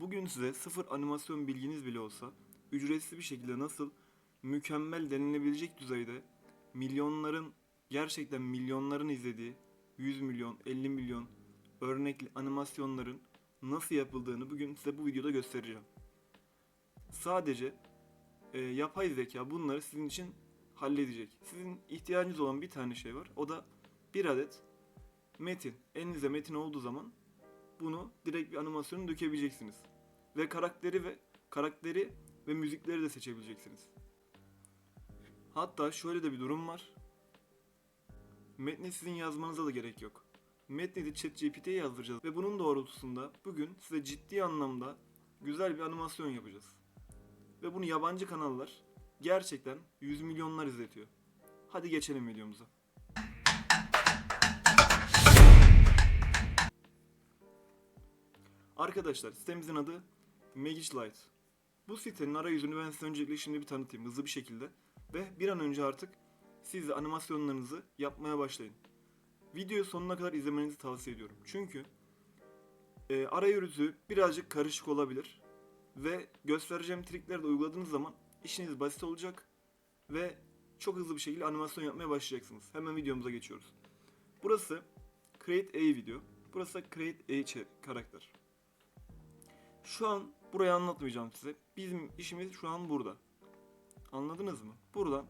Bugün size sıfır animasyon bilginiz bile olsa ücretsiz bir şekilde nasıl mükemmel denilebilecek düzeyde milyonların gerçekten milyonların izlediği 100 milyon 50 milyon örnekli animasyonların nasıl yapıldığını bugün size bu videoda göstereceğim. Sadece e, yapay zeka bunları sizin için halledecek. Sizin ihtiyacınız olan bir tane şey var. O da bir adet metin. Elinizde metin olduğu zaman bunu direkt bir animasyona dökebileceksiniz. Ve karakteri ve karakteri ve müzikleri de seçebileceksiniz. Hatta şöyle de bir durum var. Metni sizin yazmanıza da gerek yok. Metni de ChatGPT'ye yazdıracağız ve bunun doğrultusunda bugün size ciddi anlamda güzel bir animasyon yapacağız. Ve bunu yabancı kanallar gerçekten yüz milyonlar izletiyor. Hadi geçelim videomuza. Arkadaşlar sitemizin adı Magic Light. Bu sitenin arayüzünü ben size öncelikle şimdi bir tanıtayım hızlı bir şekilde. Ve bir an önce artık siz de animasyonlarınızı yapmaya başlayın. Videoyu sonuna kadar izlemenizi tavsiye ediyorum. Çünkü e, arayüzü birazcık karışık olabilir. Ve göstereceğim trikleri de uyguladığınız zaman işiniz basit olacak. Ve çok hızlı bir şekilde animasyon yapmaya başlayacaksınız. Hemen videomuza geçiyoruz. Burası Create A video. Burası Create A karakter. Şu an burayı anlatmayacağım size. Bizim işimiz şu an burada. Anladınız mı? Buradan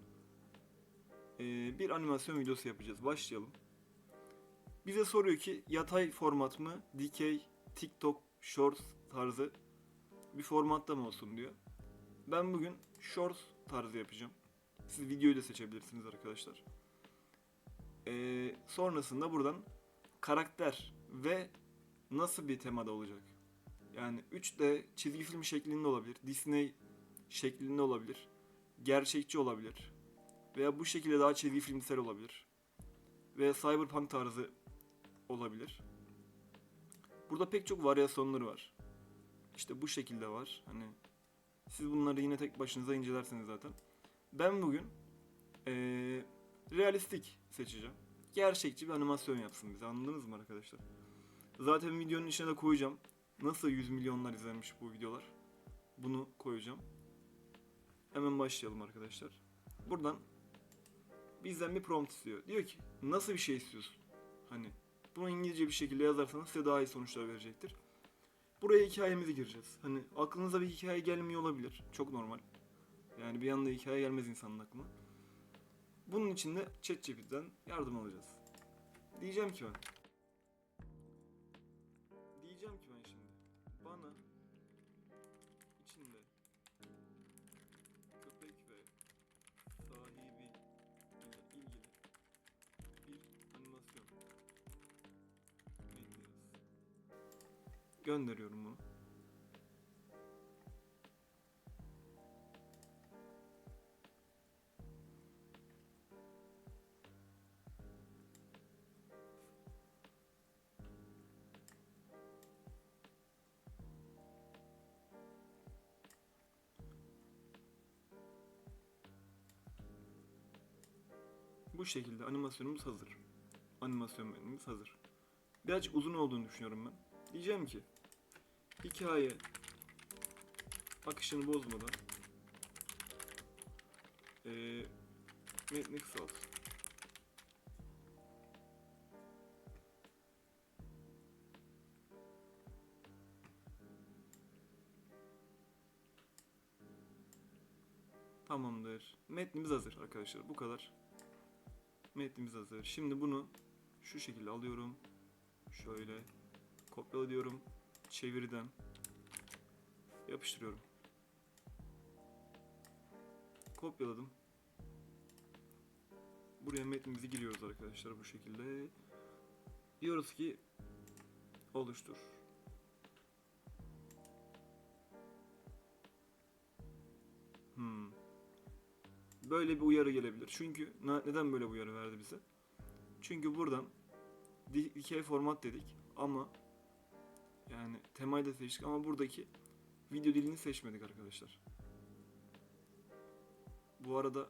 eee, bir animasyon videosu yapacağız. Başlayalım. Bize soruyor ki yatay format mı, dikey, TikTok, Shorts tarzı bir formatta mı olsun diyor. Ben bugün Shorts tarzı yapacağım. Siz videoyu da seçebilirsiniz arkadaşlar. Eee, sonrasında buradan karakter ve nasıl bir temada olacak? Yani 3D çizgi film şeklinde olabilir, Disney şeklinde olabilir, gerçekçi olabilir veya bu şekilde daha çizgi filmsel olabilir veya cyberpunk tarzı olabilir. Burada pek çok varyasyonları var. İşte bu şekilde var. Hani siz bunları yine tek başınıza incelersiniz zaten. Ben bugün eee, realistik seçeceğim. Gerçekçi bir animasyon yapsın bize. Anladınız mı arkadaşlar? Zaten videonun içine de koyacağım. Nasıl 100 milyonlar izlenmiş bu videolar? Bunu koyacağım. Hemen başlayalım arkadaşlar. Buradan bizden bir prompt istiyor. Diyor ki nasıl bir şey istiyorsun? Hani bunu İngilizce bir şekilde yazarsanız size daha iyi sonuçlar verecektir. Buraya hikayemizi gireceğiz. Hani aklınıza bir hikaye gelmiyor olabilir. Çok normal. Yani bir anda hikaye gelmez insanın aklına. Bunun için de ChatGPT'den yardım alacağız. Diyeceğim ki ben. Gönderiyorum bunu. Bu şekilde animasyonumuz hazır. Animasyon metnimiz hazır. Birazcık uzun olduğunu düşünüyorum ben. Diyeceğim ki hikaye akışını bozmadan eee metni kısalt. Tamamdır. Metnimiz hazır arkadaşlar. Bu kadar. Metnimiz hazır. Şimdi bunu şu şekilde alıyorum. Şöyle kopyala diyorum. Çeviriden yapıştırıyorum. Kopyaladım. Buraya metnimizi giriyoruz arkadaşlar bu şekilde. Diyoruz ki oluştur. Hmm. Böyle bir uyarı gelebilir. Çünkü neden böyle uyarı verdi bize? Çünkü buradan di- dikey format dedik ama yani temayı da seçtik ama buradaki video dilini seçmedik arkadaşlar. Bu arada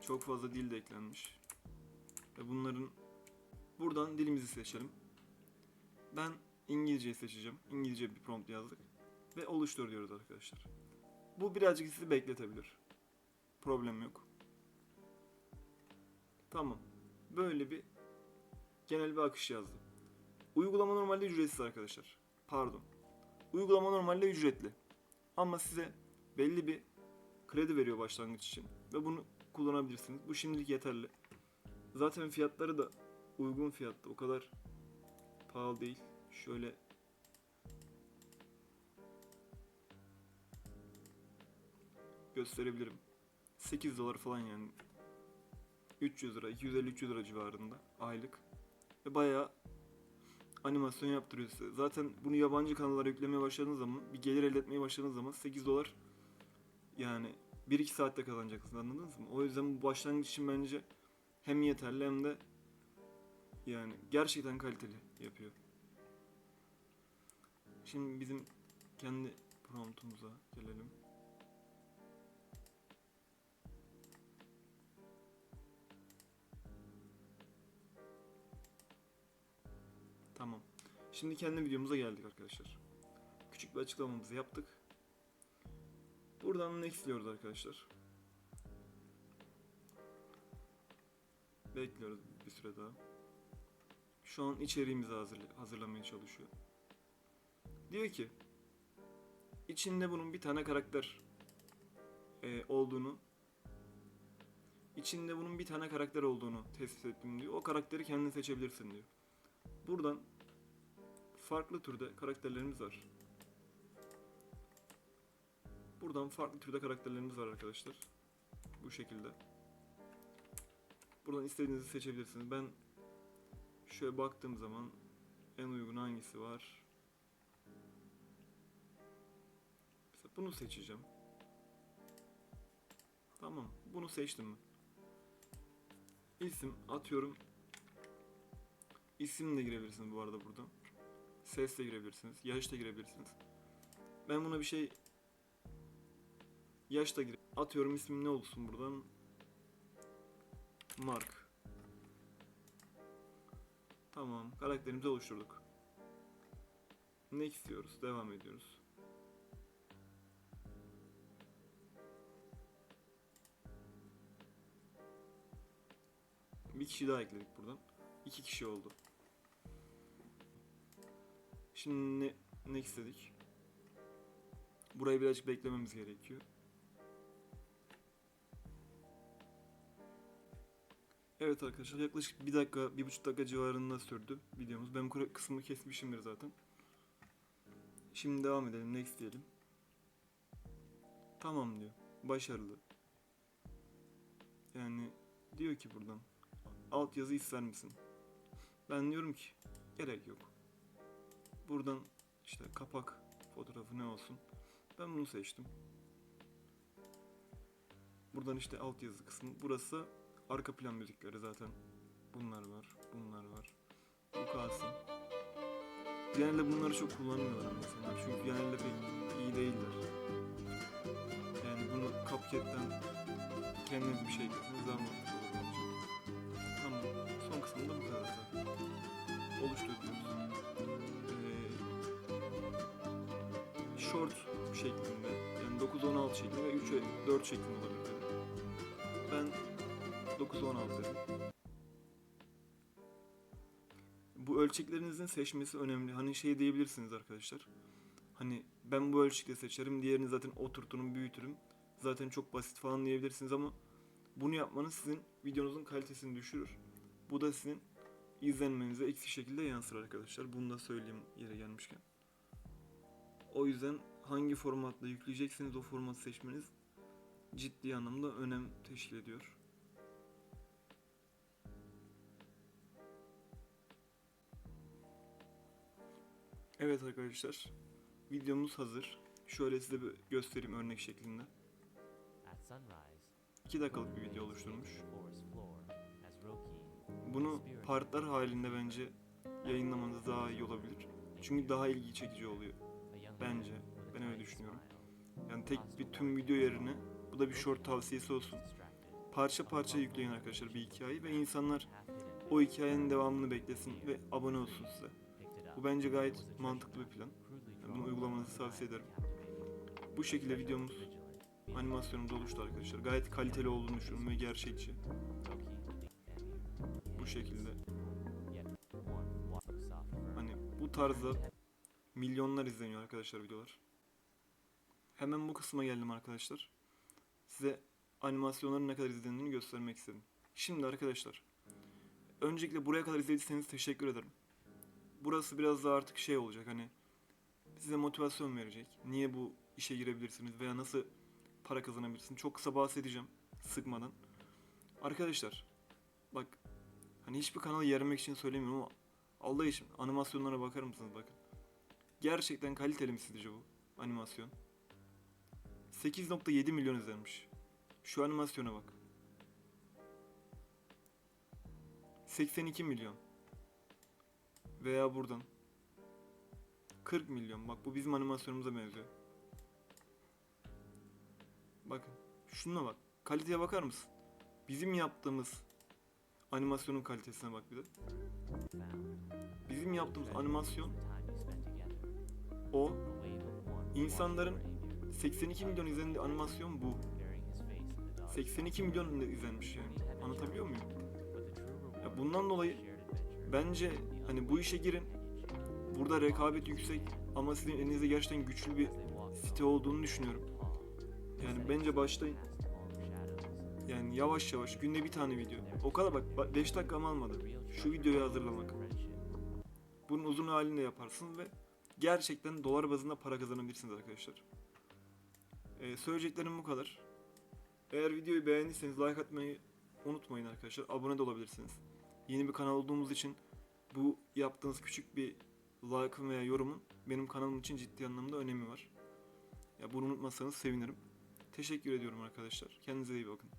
çok fazla dil de eklenmiş. Ve bunların buradan dilimizi seçelim. Ben İngilizceyi seçeceğim. İngilizce bir prompt yazdık. Ve oluştur diyoruz arkadaşlar. Bu birazcık sizi bekletebilir. Problem yok. Tamam. Böyle bir genel bir akış yazdım. Uygulama normalde ücretsiz arkadaşlar. Pardon. Uygulama normalde ücretli. Ama size belli bir kredi veriyor başlangıç için. Ve bunu kullanabilirsiniz. Bu şimdilik yeterli. Zaten fiyatları da uygun fiyatta. O kadar pahalı değil. Şöyle gösterebilirim. 8 dolar falan yani. 300 lira, 250-300 lira civarında aylık. Ve bayağı animasyon yaptırıyor size. Zaten bunu yabancı kanallara yüklemeye başladığınız zaman, bir gelir elde etmeye başladığınız zaman 8 dolar yani 1-2 saatte kazanacaksınız anladınız mı? O yüzden bu başlangıç için bence hem yeterli hem de yani gerçekten kaliteli yapıyor. Şimdi bizim kendi promptumuza gelelim. Şimdi kendi videomuza geldik arkadaşlar. Küçük bir açıklamamızı yaptık. Buradan next diyoruz arkadaşlar. Bekliyoruz bir süre daha. Şu an içeriğimizi hazırla- hazırlamaya çalışıyor. Diyor ki içinde bunun bir tane karakter e, olduğunu içinde bunun bir tane karakter olduğunu tespit ettim diyor. O karakteri kendin seçebilirsin diyor. Buradan farklı türde karakterlerimiz var. Buradan farklı türde karakterlerimiz var arkadaşlar. Bu şekilde. Buradan istediğinizi seçebilirsiniz. Ben şöyle baktığım zaman en uygun hangisi var? Mesela bunu seçeceğim. Tamam. Bunu seçtim mi? İsim atıyorum. İsim de girebilirsiniz bu arada buradan. Ses de girebilirsiniz. Yaş da girebilirsiniz. Ben buna bir şey yaş da gire. Atıyorum ismim ne olsun buradan? Mark. Tamam. Karakterimizi oluşturduk. Next diyoruz. Devam ediyoruz. Bir kişi daha ekledik buradan. İki kişi oldu. Şimdi ne, next dedik. Burayı birazcık beklememiz gerekiyor. Evet arkadaşlar yaklaşık bir dakika, bir buçuk dakika civarında sürdü videomuz. Ben bu kısmını kesmişimdir zaten. Şimdi devam edelim. Next diyelim. Tamam diyor. Başarılı. Yani diyor ki buradan altyazı ister misin? Ben diyorum ki gerek yok. Buradan işte kapak fotoğrafı ne olsun. Ben bunu seçtim. Buradan işte altyazı kısmı. Burası arka plan müzikleri zaten. Bunlar var, bunlar var. Bu kalsın. Genelde bunları çok kullanmıyorlar insanlar. Çünkü genelde pek iyi değiller. Yani bunu CapCut'ten kendiniz bir şey ekleseniz daha mantıklı olur bence. Tamam. Son kısmında bu kadar zaten. Oluştur short şeklinde yani 9-16 şeklinde ve 3'e 4 şeklinde olabilir. Ben 9-16 dedim. Bu ölçeklerinizin seçmesi önemli. Hani şey diyebilirsiniz arkadaşlar. Hani ben bu ölçekte seçerim, diğerini zaten oturturum, büyütürüm. Zaten çok basit falan diyebilirsiniz ama bunu yapmanız sizin videonuzun kalitesini düşürür. Bu da sizin izlenmenize eksi şekilde yansır arkadaşlar. Bunu da söyleyeyim yere gelmişken. O yüzden hangi formatla yükleyeceksiniz o formatı seçmeniz ciddi anlamda önem teşkil ediyor. Evet arkadaşlar, videomuz hazır. Şöyle size bir göstereyim örnek şeklinde. At sunrise, 2 dakikalık bir video oluşturmuş. Bunu partlar halinde bence yayınlamanız daha iyi olabilir. Çünkü daha ilgi çekici oluyor. Bence, a ben öyle düşünüyorum. Yani tek bir tüm video yerine bu da bir short tavsiyesi olsun. Parça parça yükleyin arkadaşlar bir hikayeyi ve insanlar o hikayenin devamını beklesin ve abone olsun size. Bu bence gayet mantıklı bir plan. Bunu uygulamanızı tavsiye ederim. Bu şekilde videomuz animasyonumuz oluştu arkadaşlar. Gayet kaliteli olduğunu düşünüyorum ve gerçekçi. Bu şekilde. Hani bu tarzda milyonlar izleniyor arkadaşlar videolar. Hemen bu kısma geldim arkadaşlar. Size animasyonların ne kadar izlendiğini göstermek istedim. Şimdi arkadaşlar. Öncelikle buraya kadar izlediyseniz teşekkür ederim. Burası biraz daha artık şey olacak hani size motivasyon verecek. Niye bu işe girebilirsiniz veya nasıl para kazanabilirsiniz. Çok kısa bahsedeceğim sıkmadan. Arkadaşlar bak hani hiçbir kanalı yermek için söylemiyorum ama Allah için animasyonlara bakar mısınız bakın. Gerçekten kaliteli mi sizce bu animasyon? 8.7 milyon izlenmiş. Şu animasyona bak. 82 milyon. Veya buradan. 40 milyon. Bak bu bizim animasyonumuza benziyor. Bakın. Şuna bak. Kaliteye bakar mısın? Bizim yaptığımız animasyonun kalitesine bak bir de. Bizim yaptığımız animasyon o. İnsanların 82 milyon izlendiği animasyon bu. 82 milyon izlenmiş yani. Anlatabiliyor muyum? Ya bundan dolayı bence hani bu işe girin. Burada rekabet yüksek ama sizin elinizde gerçekten güçlü bir site olduğunu düşünüyorum. Yani bence başlayın. Yani yavaş yavaş günde bir tane video. O kadar bak 5 dakikamı almadı. Şu videoyu hazırlamak. Bunun uzun halini de yaparsınız ve gerçekten dolar bazında para kazanabilirsiniz arkadaşlar. Ee, söyleyeceklerim bu kadar. Eğer videoyu beğendiyseniz like atmayı unutmayın arkadaşlar. Abone de olabilirsiniz. Yeni bir kanal olduğumuz için bu yaptığınız küçük bir like veya yorumun benim kanalım için ciddi anlamda önemi var. Ya bunu unutmazsanız sevinirim. Teşekkür ediyorum arkadaşlar. Kendinize iyi bakın.